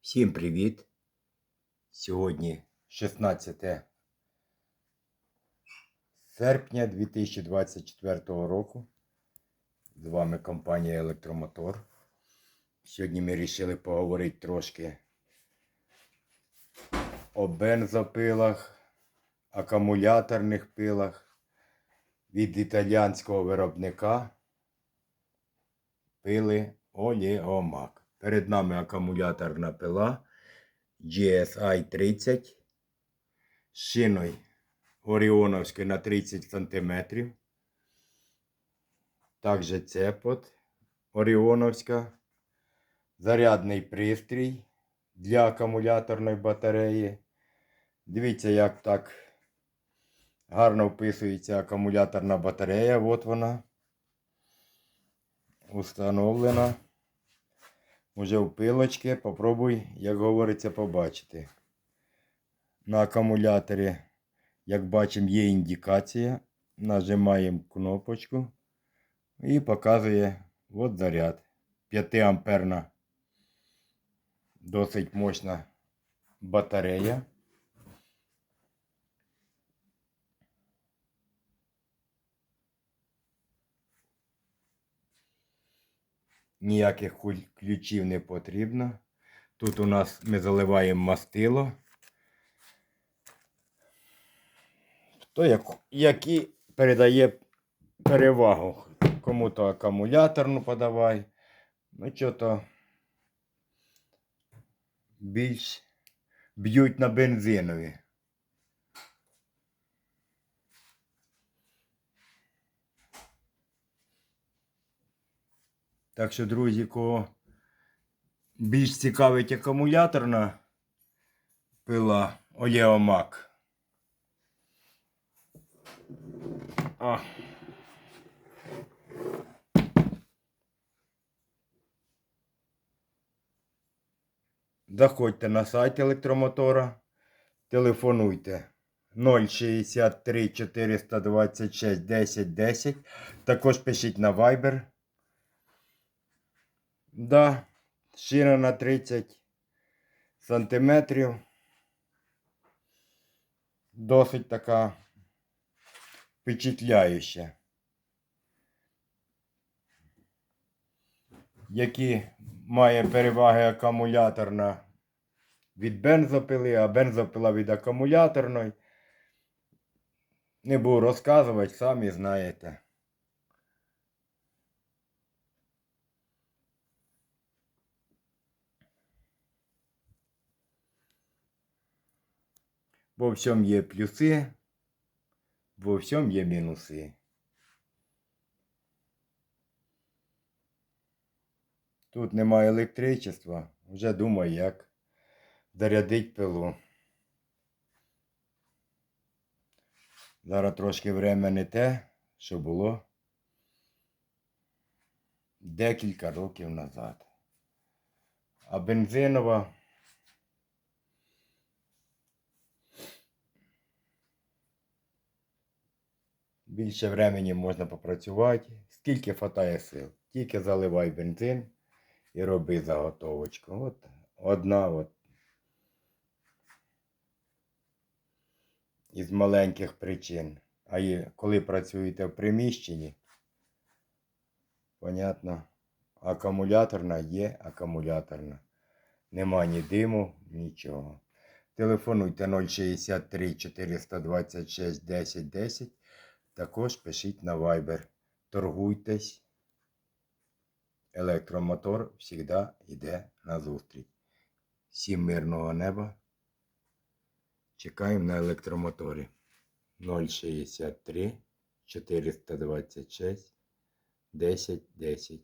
Всім привіт! Сьогодні 16 серпня 2024 року. З вами компанія Електромотор. Сьогодні ми вирішили поговорити трошки о бензопилах, акумуляторних пилах від італіянського виробника пили Олеомак. Перед нами акумуляторна пила GSI 30 з шиною Оріоновською на 30 см. Також цепот Оріоновська. Зарядний пристрій для акумуляторної батареї. Дивіться, як так гарно вписується акумуляторна батарея. От вона. Установлена. Уже в пилочки. Попробуй, як говориться, побачити. На акумуляторі, як бачимо, є індикація. Нажимаємо кнопочку і показує от заряд. 5 амперна досить мощна батарея. Ніяких ключів не потрібно. Тут у нас ми заливаємо мастило. Хто як, які передає перевагу. Кому-то акумуляторну подавай. Ну, що-то більш б'ють на бензинові. Так що, друзі, кого більш цікавить акумуляторна пила Олеомак. А. Заходьте на сайт електромотора, телефонуйте 063 426 10 10. Також пишіть на Viber. Да, шина на 30 сантиметрів. Досить така впечатляюча. Які має переваги акумуляторна від бензопили, а бензопила від акумуляторної. Не буду розказувати, самі знаєте. Во всьому є плюси, во всьому є мінуси. Тут немає електричества, вже думаю, як зарядити пилу. Зараз трошки время не те, що було декілька років назад. А бензинова більше времени можна попрацювати. Скільки хватає сил. Тільки заливай бензин і роби заготовочку. От одна от із маленьких причин. А є, коли працюєте в приміщенні, понятно, акумуляторна є акумуляторна. Нема ні диму, нічого. Телефонуйте 063 426 10 10. Також пишіть на Viber. Торгуйтесь. Електромотор завжди йде на зустріч. Всім мирного неба. Чекаємо на електромоторі. 063 426 1010. 10.